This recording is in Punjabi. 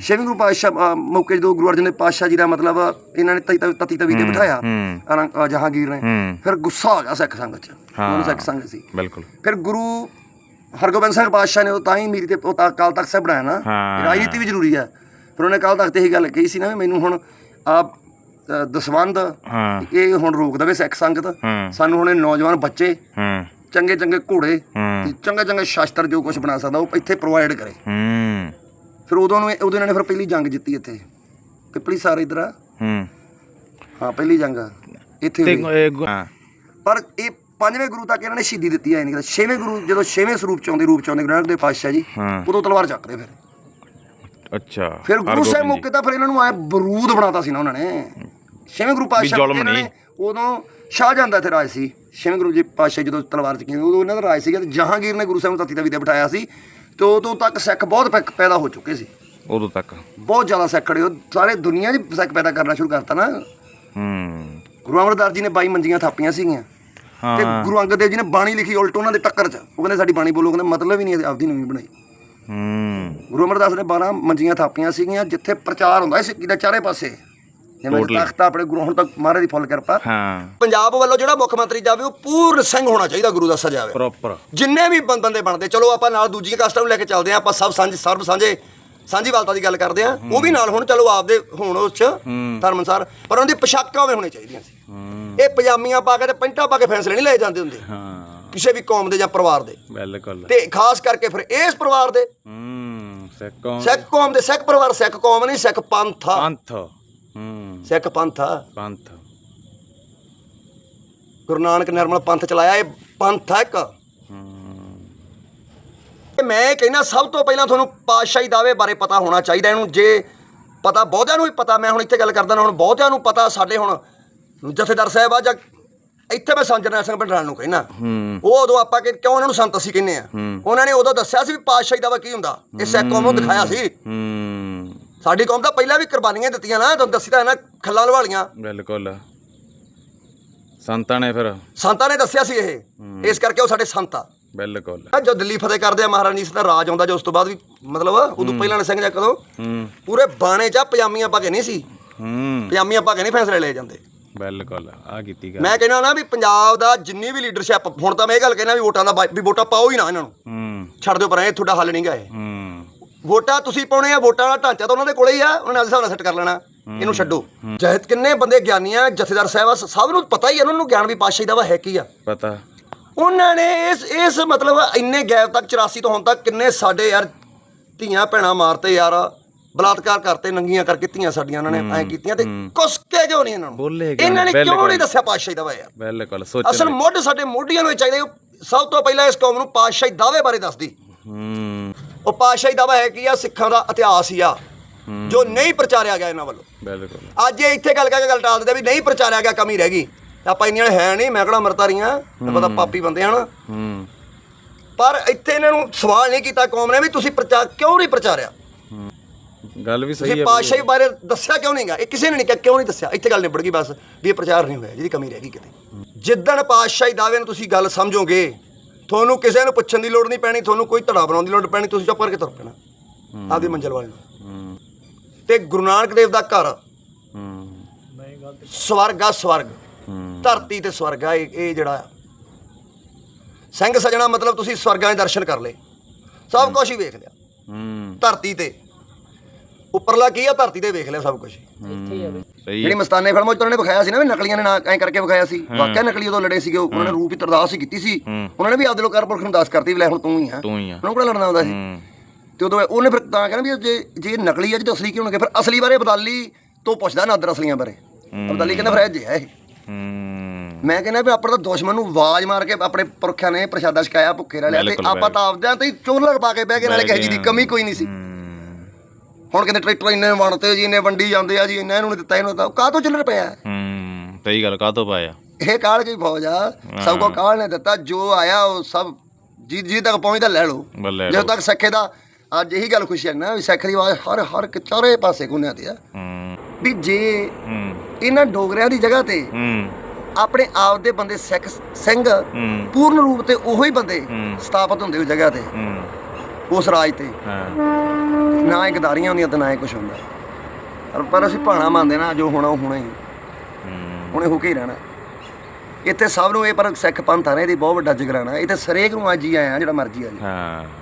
ਛੇਵੀਂ ਗੁਰੂ ਅ, ਮੌਕੇ ਜਦੋਂ ਗੁਰੂ ਅਰਜਨ ਦੇਵ ਪਾਤਸ਼ਾਹ ਜੀ ਦਾ ਮਤਲਬ ਇਹਨਾਂ ਨੇ ਤਤੀ ਤਤੀ ਤਵੀ ਤੇ ਬਿਠਾਇਆ। ਹੂੰ। ਔਰੰਗ- ਅ, ਜਹਾਂਗੀਰ ਨੇ। ਫਿਰ ਗੁੱਸਾ ਆ ਗਿਆ ਸਿੱਖ ਸੰਗਤ ਚ। ਉਹਨੂੰ ਸਿੱਖ ਸੰਗਤ ਸੀ। ਬਿਲਕੁਲ। ਫਿਰ ਗੁਰੂ ਹਰਗੋਬਿੰਦ ਸਿੰਘ ਪਾਤਸ਼ਾਹ ਨੇ ਉਹ ਤਾਂ ਹੀ ਮੀਰੀ ਤੇ ਉਹ ਤਾਂ ਅਕਾਲ ਤਖਤ ਸਾਹਿਬ ਬਣਾਇਆ ਨਾ। ਰਾਜਨੀਤੀ ਵੀ ਜ਼ਰੂਰੀ ਹੈ। ਫਿਰ ਉਹਨੇ ਅਕਾਲ ਤਖਤ ਤੇ ਇਹ ਗੱਲ ਕਹੀ ਸੀ ਨਾ ਵੀ ਮੈਨੂੰ ਹੁਣ ਆ ਦਸਵੰਦ ਇਹ ਹੁਣ ਰੋਕ ਦੇਵੇ ਸਿੱਖ ਸੰਗਤ। ਸਾਨੂੰ ਹੁਣ ਨੌਜਵਾਨ ਬੱਚੇ ਚੰਗੇ ਚੰਗੇ ਘੋੜੇ ਤੇ ਚੰਗੇ ਚੰਗੇ ਸ਼ਾਸਤਰ ਜੋ ਕੁਝ ਬਣਾ ਸਕਦਾ ਉਹ ਇੱਥੇ ਪ੍ਰੋਵਾਈਡ ਕਰੇ। ਫਿਰ ਉਦੋਂ ਨੂੰ ਉਦੋਂ ਇਹਨਾਂ ਨੇ ਫਿਰ ਪਹਿਲੀ ਜੰਗ ਜਿੱਤੀ ਇੱਥੇ। ਪਿਪਲੀ ਸਾਰੇ ਇਧਰ ਆ। ਹੂੰ। ਹਾਂ ਪਹਿਲੀ ਜੰਗ ਇੱਥੇ ਤੇ ਹੋਈ। ਹਾਂ। ਪਰ ਇਹ ਪੰਜਵੇਂ ਗੁਰੂ ਤੱਕ ਇਹਨਾਂ ਨੇ ਸ਼ਹੀਦੀ ਦਿੱਤੀ ਹੈ ਨਹੀਂ ਕਿ ਛੇਵੇਂ ਗੁਰੂ ਜਦੋਂ ਛੇਵੇਂ ਸਰੂਪ ਚ ਆਉਂਦੇ ਰੂਪ ਚ ਆਉਂਦੇ ਗੁਰੂ ਨਾਨਕ ਦੇਵ ਪਾਤਸ਼ਾਹ ਜੀ ਹਾਂ। ਉਦੋਂ ਤਲਵਾਰ ਚੱਕਦੇ ਫਿਰ। ਅੱਛਾ ਫਿਰ ਗੁਰੂ ਹਰਗੋਬਿੰਦ ਸਾਹਿਬ ਜੀ। ਮੌਕੇ ਤਾਂ ਫਿਰ ਇਹਨਾਂ ਨੂੰ ਆਏ ਬਰੂਦ ਬਣਾਤਾ ਸੀ ਨਾ ਉਹਨਾਂ ਨੇ। ਛੇਵੇਂ ਗੁਰੂ ਪਾਤਸ਼ਾਹ ਜ਼ੁਲਮ ਇਹਨਾਂ ਨਹੀਂ। ਨੇ ਉਦੋਂ ਸ਼ਾਹਜਹਾਂ ਦਾ ਇੱਥੇ ਰਾਜ ਸੀ। ਛੇਵੇਂ ਗੁਰੂ ਜੀ ਪਾਤਸ਼ਾਹ ਜਦੋਂ ਤਲਵਾਰ ਚੱਕੀ ਉਦੋਂ ਇਹਨਾਂ ਦਾ ਰਾਜ ਸੀਗਾ ਤੇ ਜਹਾਂਗੀਰ ਨੇ ਗੁਰੂ ਸਾਹਿਬ ਨੂੰ ਤਤੀ ਤਵੀ ਤੇ ਬਿਠਾਇਆ ਸੀ। ਤੇ ਉਦੋਂ ਤੱਕ ਸਿੱਖ ਬਹੁਤ ਪੈਦਾ ਹੋ ਚੁੱਕੇ ਸੀ। ਉਦੋਂ ਤੱਕ। ਬਹੁਤ ਜ਼ਿਆਦਾ ਉਹ ਸਾਰੇ ਦੁਨੀਆ 'ਚ ਸਿੱਖ ਪੈਦਾ ਕਰਨਾ ਸ਼ੁਰੂ ਕਰਤਾ ਨਾ। ਹੂੰ। ਗੁਰੂ ਅਮਰਦਾਸ ਜੀ ਨੇ 22 ਮੰਜੀਆਂ ਥਾਪੀਆਂ ਸੀਗੀਆਂ। ਤੇ ਹਾਂ ਗੁਰੂ ਅੰਗਦ ਦੇਵ ਜੀ ਨੇ ਬਾਣੀ ਲਿਖੀ ਉਲਟ ਉਹਨਾਂ ਦੇ ਟੱਕਰ 'ਚ। ਉਹ ਕਹਿੰਦੇ ਸਾਡੀ ਬਾਣੀ ਬੋਲੋ। ਕਹਿੰਦੇ ਮਤਲਬ ਹੀ ਨਹੀਂ ਆਪਦੀ ਨਵੀਂ ਬਣਾਈ। ਹੂੰ। ਗੁਰੂ ਅਮਰਦਾਸ ਨੇ 12 ਮੰਜੀਆਂ ਥਾਪੀਆਂ ਸੀਗੀਆਂ ਜਿੱਥੇ ਪ੍ਰਚਾਰ ਹੁੰਦਾ ਸੀ ਸਿੱਖੀ ਦਾ ਚਾਰੇ ਪਾਸੇ। ਜਿਵੇਂ Totally. ਤਖਤ ਆਪਣੇ ਗੁਰੂ ਹੁਣ ਤੱਕ ਮਹਾਰਾਜ ਦੀ ਫੁੱਲ ਕਿਰਪਾ। ਹਾਂ। ਪੰਜਾਬ ਵੱਲੋਂ ਜਿਹੜਾ ਮੁੱਖ ਮੰਤਰੀ ਜਾਵੇ ਉਹ ਪੂਰਨ ਸਿੰਘ ਹੋਣਾ ਚਾਹੀਦਾ ਗੁਰੂ ਦਾ ਸਜਾਵੇ ਪ੍ਰੋਪਰ ਜਿੰਨੇ ਵੀ ਬੰ- ਬੰਦੇ ਬਣਦੇ ਚਲੋ ਆਪਾਂ ਨਾਲ ਦੂਜੀਆਂ ਕਾਸਟਾਂ ਨੂੰ ਲੈ ਕੇ ਚੱਲਦੇ ਆ ਆਪਾਂ ਸਭ ਸਾਂਝ ਸਰਬ ਸਾਂਝੇ ਸਾਂਝੀਵਾਲਤਾ ਦੀ ਗੱਲ ਕਰਦੇ ਆ ਉਹ ਵੀ ਨਾਲ ਹੁਣ ਚਲੋ ਆਪਦੇ ਹੋਣ ਉਸ ਚ ਧਰਮ ਅਨੁਸਾਰ। ਪਰ ਉਹਨਾਂ ਦੀ ਪੋਸ਼ਾਕਾਂ ਵੀ ਹੋਣੀਆਂ ਚਾਹੀਦੀਆਂ ਸੀ। ਇਹ ਪਜਾਮੀਆਂ ਪਾ ਕੇ ਤੇ ਪੈਂਟਾਂ ਪਾ ਕੇ ਫੈਸਲੇ ਨਹੀਂ ਲਏ ਜਾਂਦੇ ਹੁੰਦੇ। ਹਾਂ। ਕਿਸੇ ਵੀ ਕੌਮ ਦੇ ਜਾਂ ਪਰਿਵਾਰ ਦੇ। ਬਿਲਕੁਲ। ਤੇ ਖਾਸ ਕਰਕੇ ਫਿਰ ਇਸ ਪਰਿਵਾਰ ਦੇ। ਹੂੰ ਸਿੱਕੋਂ ਸਿੱਖ ਕੌਮ ਦੇ ਸਿੱਖ ਪਰਿਵਾਰ ਸਿੱਖ ਕੌਮ ਨਹੀਂ ਸਿੱਖ ਪੰਥ ਆ। ਪੰਥ। ਹੂੰ। ਸਿੱਖ ਪੰਥ ਆ। ਪੰਥ। ਗੁਰੂ ਨਾਨਕ ਨਿਰਮਲ ਪੰਥ ਚਲਾਇਆ ਇਹ ਪੰਥ ਆ ਇੱਕ। ਹੂੰ। ਤੇ ਮੈਂ ਕਹਿੰਦਾ ਸਭ ਤੋਂ ਪਹਿਲਾਂ ਤੁਹਾਨੂੰ ਪਾਤਸ਼ਾਹੀ ਦਾਅਵੇ ਬਾਰੇ ਪਤਾ ਹੋਣਾ ਚਾਹੀਦਾ ਇਹਨੂੰ ਜੇ ਪਤਾ ਬਹੁਤਿਆਂ ਨੂੰ ਵੀ ਪਤਾ ਮੈਂ ਹੁਣ ਇੱਥੇ ਗੱਲ ਕਰਦਾ ਨਾ ਹੁਣ ਬਹੁਤਿਆਂ ਨੂੰ ਪਤਾ ਸਾਡੇ ਹੁਣ ਜਥੇਦਾਰ ਸਾਹਿਬ ਆ ਜਾਂ ਇੱਥੇ ਮੈਂ ਸੰਜਨਾ ਸਿੰਘ ਭੰਡਾਰ ਨੂੰ ਕਹਿਣਾ ਹੂੰ। ਉਹ ਉਦੋਂ ਆਪਾਂ ਕਿ ਕਿਉਂ ਉਹਨਾਂ ਨੂੰ ਸੰਤ ਅਸੀਂ ਕਹਿੰਦੇ ਆ? ਉਹਨਾਂ ਨੇ ਉਦੋਂ ਦੱਸਿਆ ਸੀ ਵੀ ਪਾਤਸ਼ਾਹੀ ਦਾਵਾ ਕੀ ਹੁੰਦਾ? ਇਹ ਸਿੱਖ ਕੌਮ ਨੂੰ ਦਿਖਾਇਆ ਸੀ। ਹੂੰ। ਸਾਡੀ ਕੌਮ ਤਾਂ ਪਹਿਲਾਂ ਵੀ ਕੁਰਬਾਨੀਆਂ ਦਿੱਤੀਆਂ ਨਾ ਤੁਹਾਨੂੰ ਦੱਸੀ ਤਾਂ ਹੈ ਨਾ ਖੱਲਾਂ ਲਵਾਲੀਆਂ ਬਿਲਕੁਲ। ਸੰਤਾਂ ਨੇ ਫਿਰ। ਸੰਤਾਂ ਨੇ ਦੱਸਿਆ ਸੀ ਇਹ। ਇਸ ਕਰਕੇ ਉਹ ਸਾਡੇ ਸੰਤ ਆ। ਬਿਲਕੁਲ। ਜੋ ਦਿੱਲੀ ਫਤਿਹ ਕਰਦੇ ਆ ਮਹਾਰਾਜਾ ਜੀ ਦਾ ਰਾਜ ਆਉਂਦਾ ਜੋ ਉਸ ਤੋਂ ਬਾਅਦ ਵੀ ਮਤਲਬ ਉਦੋਂ ਪਹਿਲਾਂ ਨੇ ਸਿੰਘ ਜਾਂ ਕਦੋਂ ਪੂਰੇ ਬਾਣੇ ਚ ਪਜਾਮੀਆਂ ਪਾ ਕੇ ਨਹੀਂ ਸੀ। ਪਜਾਮੀਆਂ ਪਾ ਕੇ ਨਹੀਂ ਫੈਸਲੇ ਲਏ ਜਾਂਦੇ। ਬਿਲਕੁਲ ਆ ਕੀਤੀ ਗੱਲ। ਮੈਂ ਕਹਿੰਦਾ ਨਾ ਵੀ ਪੰਜਾਬ ਦਾ ਜਿੰਨੀ ਵੀ ਲੀਡਰਸ਼ਿਪ ਹੁਣ ਤਾਂ ਮੈਂ ਇਹ ਗੱਲ ਕਹਿਣਾ ਵੀ ਵੋਟਾਂ ਦਾ ਵੀ ਵੋਟਾਂ ਪਾਓ ਹੀ ਨਾ ਇਹਨਾਂ ਨੂੰ। ਛੱਡ ਦਿਓ ਪਰ ਇਹ ਤੁਹਾਡਾ ਹੱਲ ਨਹੀਂ ਗਾ ਇਹ। ਵੋਟਾਂ ਤੁਸੀਂ ਪਾਉਣੇ ਆ ਵੋਟਾਂ ਦਾ ਢਾਂਚਾ ਤਾਂ ਉਹਨਾਂ ਦੇ ਕੋਲੇ ਹੀ ਆ ਉਹਨਾਂ ਨੇ ਆਪਦੇ ਹਿਸਾਬ ਨਾਲ ਸੈੱਟ ਕਰ ਲੈਣਾ ਇਹਨੂੰ ਛੱਡੋ। ਜਹਿਤ ਕਿੰਨੇ ਬੰਦੇ ਗਿਆਨੀ ਆ ਜਥੇਦਾਰ ਸਾਹਿਬ ਸਭ ਨੂੰ ਪਤਾ ਹੀ ਆ ਉਹਨਾਂ ਨੂੰ ਗਿਆਨ ਵੀ ਪਾਤਸ਼ਾਹੀ ਦਾ ਵਾ ਹੈ ਕੀ ਆ। ਪਤਾ। ਉਹਨਾਂ ਨੇ ਇਸ ਇਸ ਮਤਲਬ ਇੰਨੇ ਗੈਪ ਤੱਕ 84 ਤੋਂ ਹੁਣ ਤੱਕ ਕਿੰਨੇ ਸਾਡੇ ਯਾਰ ਧੀਆਂ ਭੈਣਾਂ ਮਾਰਤੇ ਯਾਰ ਬਲਾਤਕਾਰ ਕਰਤੇ ਨੰਗੀਆਂ ਕਰਕੇ ਧੀਆਂ ਸਾਡੀਆਂ ਉਹਨਾਂ ਨੇ ਐ ਕੀਤੀਆਂ ਤੇ ਕੁਸਕੇ ਕਿਉਂ ਨਹੀਂ ਇਹਨਾਂ ਨੂੰ? ਕਿਉਂ ਇਹਨਾਂ ਨੇ ਨਹੀਂ? ਕਿਉਂ ਬਿਲਕੁਲ। ਨਹੀਂ ਦੱਸਿਆ ਪਾਤਸ਼ਾਹੀ ਦਾ ਵਾ ਯਾਰ? ਬਿਲਕੁਲ ਅਸਲ ਸੋਚਣ ਮੁੱਢ ਸਾਡੇ ਮੋਢੀਆਂ ਨੂੰ ਇਹ ਚਾਹੀਦਾ ਸਭ ਤੋਂ ਪਹਿਲਾਂ ਇਸ ਕੌਮ ਨੂੰ ਪਾਤਸ਼ਾਹੀ ਦਾਅਵੇ ਬਾਰੇ ਦੱਸਦੀ ਹੂੰ। ਉਹ ਪਾਤਸ਼ਾਹੀ ਦਾਅਵਾ ਹੈ ਕੀ ਆ ਸਿੱਖਾਂ ਦਾ ਇਤਿਹਾਸ ਹੀ ਆ ਜੋ ਨਹੀਂ ਪ੍ਰਚਾਰਿਆ ਗਿਆ ਇਹਨਾਂ ਵੱਲੋਂ। ਬਿਲਕੁਲ। ਅੱਜ ਇਹ ਇੱਥੇ ਗੱਲ ਕਰਕੇ ਗੱਲ ਟਾਲ ਦਿੰਦੇ ਵੀ ਨਹੀਂ ਪ੍ਰਚਾਰਿਆ ਗਿਆ ਕਮੀ ਰਹਿ ਗਈ। ਆਪਾਂ ਇੰਨੀਆਂ ਹੈ ਨਹੀਂ ਮੈਂ ਕਿਹੜਾ ਮਰਤਾਰੀਆਂ ਪਤਾ ਪਾਪੀ ਬੰਦੇ ਹਨ। ਪਰ ਇੱਥੇ ਇਹਨਾਂ ਨੂੰ ਸਵਾਲ ਨਹੀਂ ਕੀਤਾ ਕੌਮ ਨੇ ਵੀ ਤੁਸੀਂ ਪ੍ਰਚਾਰ ਕਿਉਂ ਨਹੀਂ ਪ੍ਰਚਾਰਿਆ? ਗੱਲ ਵੀ ਸਹੀ ਤੁਸੀਂ ਹੈ ਪਾਤਸ਼ਾਹੀ ਬਾਰੇ ਦੱਸਿਆ ਕਿਉਂ ਨਹੀਂਗਾ? ਇਹ ਕਿਸੇ ਨੇ ਨਹੀਂ ਕਿਹਾ ਕਿਉਂ ਨਹੀਂ ਦੱਸਿਆ? ਇੱਥੇ ਗੱਲ ਨਿਬੜ ਗਈ ਬਸ ਵੀ ਇਹ ਪ੍ਰਚਾਰ ਨਹੀਂ ਹੋਇਆ ਜਿਹਦੀ ਕਮੀ ਰਹਿ ਗਈ ਕਿਤੇ। ਜਿੱਦਣ ਪਾਤਸ਼ਾਹੀ ਦਾਅਵੇ ਨੂੰ ਤੁਸੀਂ ਗੱਲ ਸਮਝੋਗੇ ਤੁਹਾਨੂੰ ਕਿਸੇ ਨੂੰ ਪੁੱਛਣ ਦੀ ਲੋੜ ਨਹੀਂ ਪੈਣੀ ਤੁਹਾਨੂੰ ਕੋਈ ਧੜਾ ਬਣਾਉਣ ਦੀ ਲੋੜ ਪੈਣੀ ਤੁਸੀਂ ਚੁੱਪ ਕਰਕੇ ਤੁਰ ਪੈਣਾ। ਆਪਦੀ ਮੰਜ਼ਿਲ ਵੱਲ ਨੂੰ। ਹੂੰ। ਤੇ ਗੁਰੂ ਨਾਨਕ ਦੇਵ ਦਾ ਘਰ। ਹੂੰ। ਸਵਰਗ ਆ ਸਵਰਗ। ਹੂੰ। ਧਰਤੀ ਤੇ ਸਵਰਗ ਆ ਇਹ ਜਿਹੜਾ ਆ। ਸਿੰਘ ਸਜਣਾ ਮਤਲਬ ਤੁਸੀਂ ਸਵਰਗਾਂ ਦੇ ਦਰਸ਼ਨ ਕਰ ਲਏ। ਸਭ ਕੁਝ ਹੀ ਵੇਖ ਲਿਆ। ਹੂੰ। ਧਰਤੀ ਤੇ। ਉੱਪਰਲਾ ਕੀ ਆ? ਧਰਤੀ ਤੇ ਵੇਖ ਲਿਆ ਸਭ ਕੁਝ ਸਹੀ ਜਿਹੜੀ। ਮਸਤਾਨੇ ਫਿਲਮ ਵਿੱਚ ਉਹਨਾਂ ਨੇ ਵਿਖਾਇਆ ਸੀ ਨਾ ਵੀ ਨਕਲੀਆਂ ਨੇ ਨਾ ਐਂ ਕਰਕੇ ਵਿਖਾਇਆ ਸੀ। ਵਾਕਿਆ ਨਕਲੀ ਉਦੋਂ ਲੜੇ ਸੀਗੇ ਉਹਨਾਂ ਨੇ ਰੂਪ ਹੀ ਤਰਦਾਸ ਹੀ ਕੀਤੀ ਸੀ। ਉਹਨਾਂ ਨੇ ਵੀ ਆਪਦੇ ਲੋਕ ਕਰਪੁਰਖ ਨੂੰ ਦਾਸ ਕਰਤੀ ਵੀ ਲੈ ਹੁਣ ਤੂੰ ਹੀ ਆ। ਤੂੰ ਹੀ ਆ। ਉਹਨੂੰ ਕਿਹੜਾ ਲੜਨਾ ਆਉਂਦਾ ਸੀ। ਤੇ ਉਦੋਂ ਉਹਨੇ ਫਿਰ ਤਾਂ ਕਹਿੰਦਾ ਵੀ ਜੇ ਜੇ ਨਕਲੀ ਆ ਜੀ ਤਾਂ ਅਸਲੀ ਕਿਉਂ ਹੋਣਗੇ ਫਿਰ ਅਸਲੀ ਬਾਰੇ ਅਬਦਾਲੀ ਤੋਂ ਪੁੱਛਦਾ ਨਾਦਰ ਅਸਲੀਆਂ ਬਾਰੇ। ਅਬਦਾਲੀ ਕਹਿੰਦਾ ਫਿਰ ਇਹ ਹੈ ਇਹ। ਮੈਂ ਕਹਿੰਦਾ ਵੀ ਆਪਣਾ ਤਾਂ ਦੁਸ਼ਮਣ ਨੂੰ ਆਵਾਜ਼ ਮਾਰ ਕੇ ਆਪਣੇ ਪੁਰਖਿਆਂ ਨੇ ਪ੍ਰਸ਼ਾਦਾ ਛਕਾਇਆ ਭੁੱਖੇ ਰਹਿ ਲਿਆ ਤੇ ਆਪਾਂ ਤਾਂ ਆਪਦਿਆਂ ਤੇ ਚੋਲਰ ਪਾ ਕੇ ਬਹਿ ਗਏ ਨਾਲੇ ਕਹੇ ਜੀ ਦੀ ਕਮੀ ਕੋਈ ਨਹੀਂ ਸੀ। ਹੁਣ ਕਹਿੰਦੇ ਟਰੈਕਟਰ ਇੰਨੇ ਵੰਡਤੇ ਜੀ ਇੰਨੇ ਵੰਡੀ ਜਾਂਦੇ ਆ ਜੀ ਇੰਨਾ ਇਹਨੂੰ ਨੀ ਦਿੱਤਾ ਇਹਨੂੰ ਦਿੱਤਾ ਕਾਹ ਤੋਂ ਚੱਲਰ ਪਿਆ? ਹੂੰ ਸਹੀ ਗੱਲ ਕਾਹ ਤੋਂ ਪਾਇਆ? ਇਹ ਕਾਲ ਕੀ ਫੌਜ ਆ ਸਭ ਕੋ ਕਾਲ ਨੇ ਦਿੱਤਾ ਜੋ ਆਇਆ ਉਹ ਸਭ ਜੀ ਜੀ ਤੱਕ ਪਹੁੰਚਦਾ ਲੈ ਲਓ। ਜਦੋਂ ਤੱਕ ਸਿੱਖੇ ਦਾ ਅੱਜ ਇਹੀ ਗੱਲ ਖੁਸ਼ੀ ਹੈ ਨਾ ਵੀ ਸਿੱਖ ਦੀ ਆਵਾਜ਼ ਹਰ ਹਰ ਚਾਰੇ ਪਾਸੇ ਗੁੰਨਿਆ ਤੇ ਆ। ਹੂੰ। ਵੀ ਜੇ ਹੂੰ। ਇਹਨਾਂ ਡੋਗਰਿਆਂ ਦੀ ਜਗ੍ਹਾ ਤੇ ਹੂੰ। ਆਪਣੇ ਆਪ ਦੇ ਬੰਦੇ ਸਿੱਖ ਸਿੰਘ ਹੂੰ। ਪੂਰਨ ਰੂਪ ਤੇ ਉਹੋ ਹੀ ਬੰਦੇ ਹੂੰ। ਸਥਾਪਿਤ ਹੁੰਦੇ ਉਹ ਜਗ੍ਹਾ ਤੇ। ਹੂੰ। ਉਸ ਰਾਜ ਤੇ। ਹਾਂ। ਨਾ ਇਹ ਗਦਾਰੀਆਂ ਹੁੰਦੀਆਂ ਤੇ ਨਾ ਇਹ ਕੁਝ ਹੁੰਦਾ। ਪਰ- ਪਰ ਅਸੀਂ ਭਾਣਾ ਮੰਨਦੇ ਨਾ ਜੋ ਹੋਣਾ ਉਹ ਹੋਣਾ ਹੀ। ਹੂੰ। ਹੁਣੇ ਹੋ ਕੇ ਹੀ ਰਹਿਣਾ। ਇੱਥੇ ਸਭ ਨੂੰ ਇਹ ਪਰ ਸਿੱਖ ਪੰਥ ਆ ਨਾ ਇਹਦੀ ਬਹੁਤ ਵੱਡਾ ਜਗਰਾਣਾ ਇੱਥੇ ਸਰੇਕ ਨੂੰ ਅੱਜ ਹੀ ਆਇਆ ਜਿਹੜਾ ਮਰਜ਼ੀ ਆ ਜੀ। ਹਾਂ।